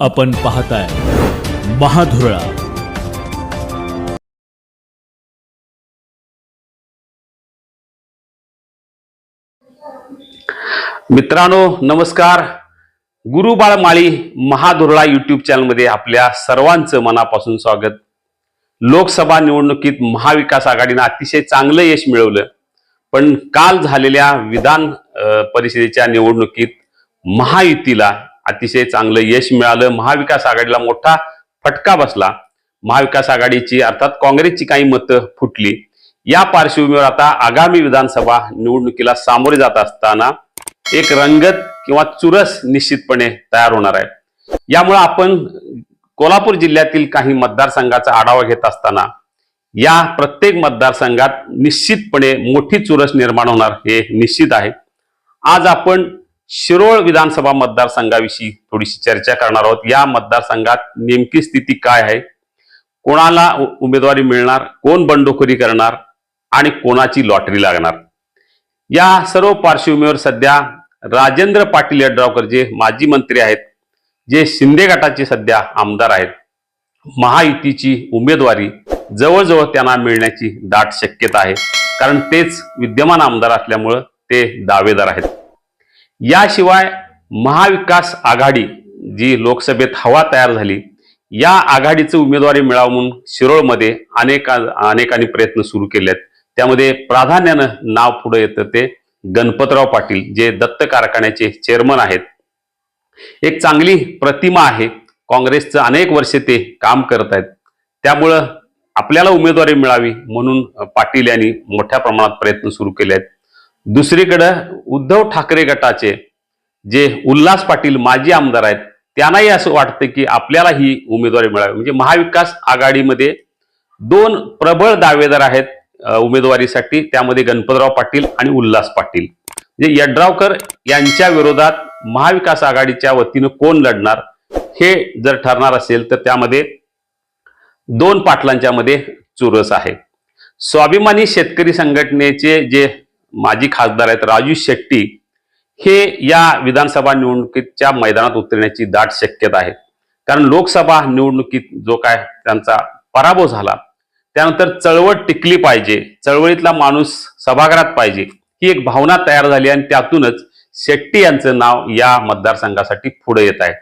आपण पाहताय महाधुरळा. मित्रांनो नमस्कार. गुरुबाळ माळी महादुर्ळा युट्यूब चॅनलमध्ये आपल्या सर्वांचं मनापासून स्वागत. लोकसभा निवडणुकीत महाविकास आघाडीनं अतिशय चांगलं यश मिळवलं. पण काल झालेल्या विधान परिषदेच्या निवडणुकीत महायुतीला अतिशय चांगलं यश मिळालं. महाविकास आघाडीला मोठा फटका बसला. महाविकास आघाडीची अर्थात काँग्रेसची काही मतं फुटली. या पार्श्वभूमीवर आता आगामी विधानसभा निवडणुकीला सामोरे जात असताना एक रंगत किंवा चुरस निश्चितपणे तयार होणार आहे. यामुळे आपण कोल्हापूर जिल्ह्यातील काही मतदारसंघाचा आढावा घेत असताना या प्रत्येक मतदारसंघात निश्चितपणे मोठी चुरस निर्माण होणार हे निश्चित आहे. आज आपण शिरोळ विधानसभा मतदारसंघाविषयी थोडीशी चर्चा करणार आहोत. या मतदारसंघात नेमकी स्थिती काय आहे? कोणाला उमेदवारी मिळणार? कोण बंडखोरी करणार? आणि कोणाची लॉटरी लागणार? या सर्व पार्श्वभूमीवर सध्या राजेंद्र पाटील यड्रावकर जे माजी मंत्री आहेत जे शिंदे गटाचे सध्या आमदार आहेत महायुतीची उमेदवारी जवळजवळ त्यांना मिळण्याची दाट शक्यता आहे. कारण तेच विद्यमान आमदार असल्यामुळं ते दावेदार आहेत. याशिवाय महाविकास आघाडी जी लोकसभेत हवा तयार झाली या आघाडीचं उमेदवारी मिळावं म्हणून शिरोळमध्ये अनेक अनेकांनी प्रयत्न सुरू केले आहेत त्यामध्ये प्राधान्यानं नाव पुढे येतं ते गणपतराव पाटील जे दत्त कारखान्याचे चेअरमन आहेत. एक चांगली प्रतिमा आहे. काँग्रेसचं अनेक वर्षे ते काम करत आहेत. त्यामुळं आपल्याला उमेदवारी मिळावी म्हणून पाटील यांनी मोठ्या प्रमाणात प्रयत्न सुरू केले आहेत दुसरीकडं उद्धव ठाकरे गटाचे जे उल्हास पाटील माजी आमदार आहेत त्यांनाही असं वाटतं की आपल्याला ही उमेदवारी मिळावी. म्हणजे महाविकास आघाडीमध्ये दोन प्रबळ दावेदार आहेत उमेदवारीसाठी. त्यामध्ये गणपतराव पाटील आणि उल्हास पाटील. म्हणजे यड्रावकर यांच्या विरोधात महाविकास आघाडीच्या वतीनं कोण लढणार हे जर ठरणार असेल तर त्यामध्ये दोन पाटलांच्या मध्ये चुरस आहे. स्वाभिमानी शेतकरी संघटनेचे जे माजी खासदार आहेत राजू शेट्टी हे या विधानसभा निवडणुकीच्या मैदानात उतरण्याची दाट शक्यता आहे. कारण लोकसभा निवडणुकीत जो काय त्यांचा पराभव झाला त्यानंतर चळवळ टिकली पाहिजे चळवळीतला माणूस सभागृहात पाहिजे ही एक भावना तयार झाली आणि त्यातूनच शेट्टी यांचं नाव या मतदारसंघासाठी पुढे येत आहे.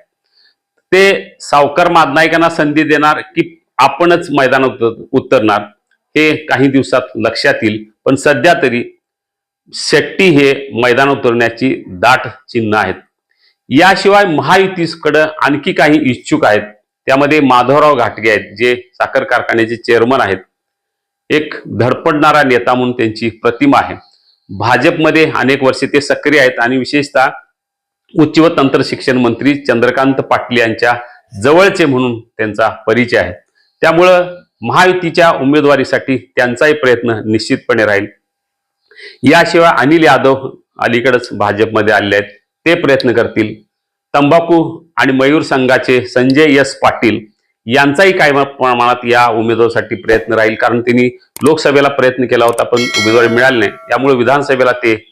ते सावकार मादनायकांना संधी देणार की आपणच मैदानात उतरणार हे काही दिवसात लक्षात येईल पण सध्या तरी शेट्टी हे मैदान उतरण्याची दाट चिन्ह आहेत. याशिवाय महायुतीकडं आणखी काही इच्छुक आहेत. त्यामध्ये माधवराव घाटगे आहेत जे साखर कारखान्याचे चेअरमन आहेत. एक धडपडणारा नेता म्हणून त्यांची प्रतिमा आहे. भाजपमध्ये अनेक वर्षे ते सक्रिय आहेत आणि विशेषतः उच्च व तंत्र शिक्षण मंत्री चंद्रकांत पाटील यांच्या जवळचे म्हणून त्यांचा परिचय आहे. त्यामुळं महायुतीच्या उमेदवारीसाठी त्यांचाही प्रयत्न निश्चितपणे राहील. याशिवाय अनिल यादव अलीकडेच भाजपमध्ये आलेले आहेत. ते प्रयत्न करतील. तंबाखू आणि मयूर संघाचे संजय एस पाटील यांचाही काही प्रमाणात या उमेदवारासाठी प्रयत्न राहील? कारण त्यांनी लोकसभेला प्रयत्न केला होता पण उमेदवारी मिळाली नाही. त्यामुळे विधानसभेला ते